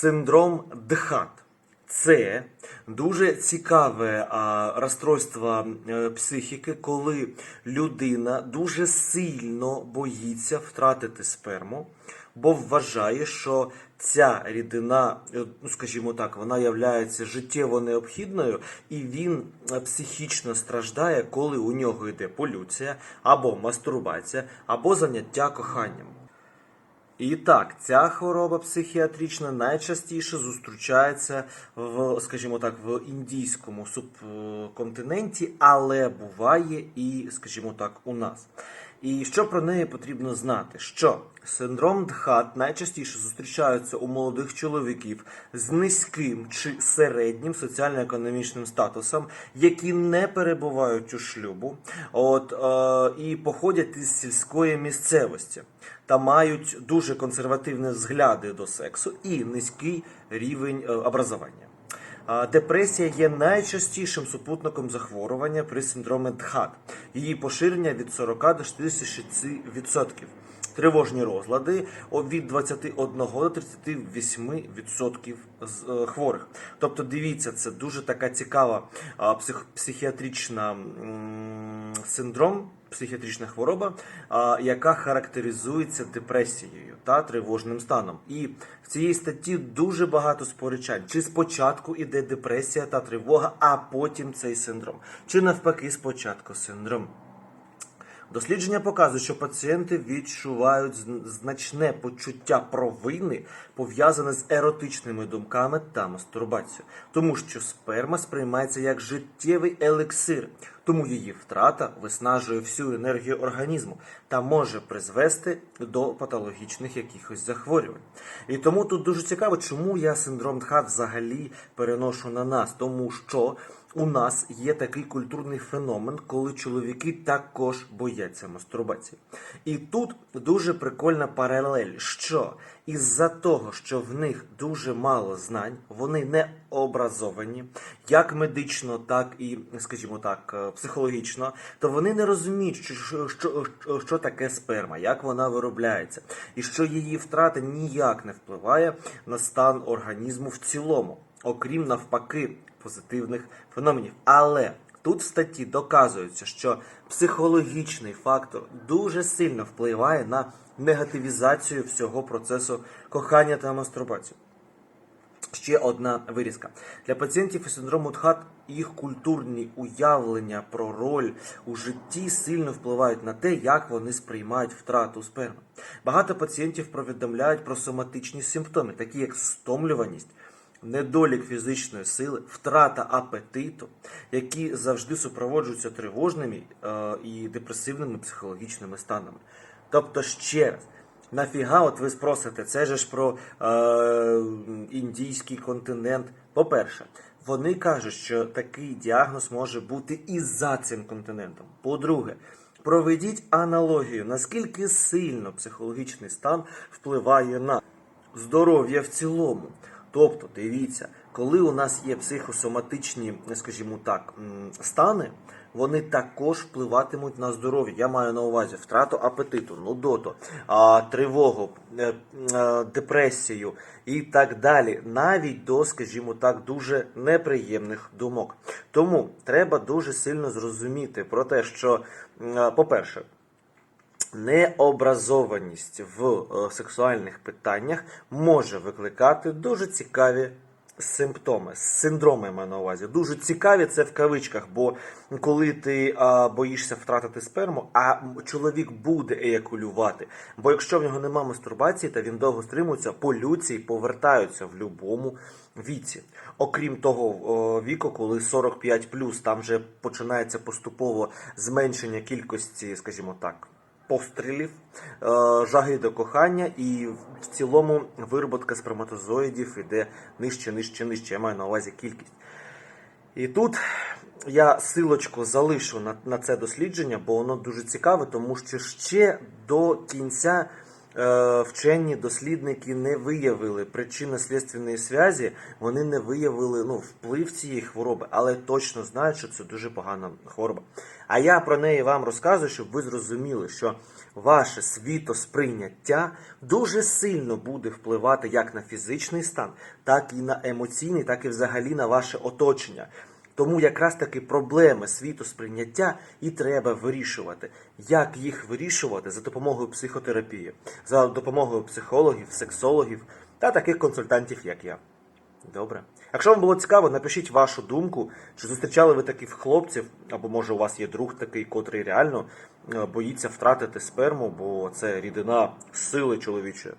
Синдром ДХАТ. Це дуже цікаве розстройство е, психіки, коли людина дуже сильно боїться втратити сперму, бо вважає, що ця рідина, е, ну скажімо так, вона є життєво необхідною, і він е, психічно страждає, коли у нього йде полюція або мастурбація, або заняття коханням. І так, ця хвороба психіатрична найчастіше зустрічається в, скажімо так, в індійському субконтиненті, але буває і, скажімо так, у нас. І що про неї потрібно знати? Що синдром ДХАТ найчастіше зустрічається у молодих чоловіків з низьким чи середнім соціально-економічним статусом, які не перебувають у шлюбу, от е, і походять із сільської місцевості та мають дуже консервативні взгляди до сексу і низький рівень е, образування. Депресія є найчастішим супутником захворювання при синдромі ДХАТ. Її поширення від 40 до 66%. Тривожні розлади від 21 до 38% з е, хворих. Тобто, дивіться, це дуже така цікава психіатрична синдром, психіатрична хвороба, яка характеризується депресією та тривожним станом. І в цій статті дуже багато сперечань. Чи спочатку іде депресія та тривога, а потім цей синдром, чи навпаки, спочатку синдром. Дослідження показують, що пацієнти відчувають значне почуття провини, пов'язане з еротичними думками та мастурбацією, тому що сперма сприймається як життєвий елексир, тому її втрата виснажує всю енергію організму та може призвести до патологічних якихось захворювань. І тому тут дуже цікаво, чому я синдром ДХАТ взагалі переношу на нас, тому що у нас є такий культурний феномен, коли чоловіки також бояться мастурбації. І тут дуже прикольна паралель, що із-за того, що в них дуже мало знань, вони не образовані, як медично, так і, скажімо так, е, психологічно, то вони не розуміють, що, що, що, що таке сперма, як вона виробляється, і що її втрата ніяк не впливає на стан організму в цілому, окрім навпаки позитивних феноменів. Але тут в статті доказується, що психологічний фактор дуже сильно впливає на негативізацію всього процесу кохання та мастурбації. Ще одна вирізка. Для пацієнтів із синдрому ДХАТ їх культурні уявлення про роль у житті сильно впливають на те, як вони сприймають втрату сперми. Багато пацієнтів повідомляють про соматичні симптоми, такі як стомлюваність, недолік фізичної сили, втрата апетиту, які завжди супроводжуються тривожними е, і депресивними психологічними станами. Тобто, ще раз. Нафіга, от ви спросите, це же ж про е, індійський континент. По-перше, вони кажуть, що такий діагноз може бути і за цим континентом. По-друге, проведіть аналогію, наскільки сильно психологічний стан впливає на здоров'я в цілому. Тобто, дивіться, коли у нас є психосоматичні, скажімо так, стани, вони також впливатимуть на здоров'я. Я маю на увазі втрату апетиту, нудоту, тривогу, е, е, депресію і так далі, навіть до, скажімо так, дуже неприємних думок. Тому треба дуже сильно зрозуміти про те, що, е, по-перше, необразованість в е, сексуальних питаннях може викликати дуже цікаві симптоми, синдроми маю на увазі. Дуже цікаві це в кавичках, бо коли ти а, боїшся втратити сперму, а чоловік буде еякулювати. Бо якщо в нього немає мастурбації та він довго стримується, полюції повертаються в будь-якому віці. Окрім того віку, коли 45 там вже починається поступово зменшення кількості, скажімо так пострілів, е, жаги до кохання, і в цілому вироботка сперматозоїдів іде нижче, нижче, нижче. Я маю на увазі кількість. І тут я силочку залишу на, на це дослідження, бо воно дуже цікаве, тому що ще до кінця вчені дослідники не виявили причинно-слідственної зв'язі, вони не виявили ну, вплив цієї хвороби, але точно знають, що це дуже погана хвороба. А я про неї вам розказую, щоб ви зрозуміли, що ваше світосприйняття дуже сильно буде впливати як на фізичний стан, так і на емоційний, так і взагалі на ваше оточення. Тому якраз таки проблеми світосприйняття і треба вирішувати. Як їх вирішувати за допомогою психотерапії, за допомогою психологів, сексологів та таких консультантів, як я. Добре. Якщо вам було цікаво, напишіть вашу думку, чи зустрічали ви таких хлопців, або може у вас є друг такий, котрий реально е, боїться втратити сперму, бо це рідина сили чоловічої.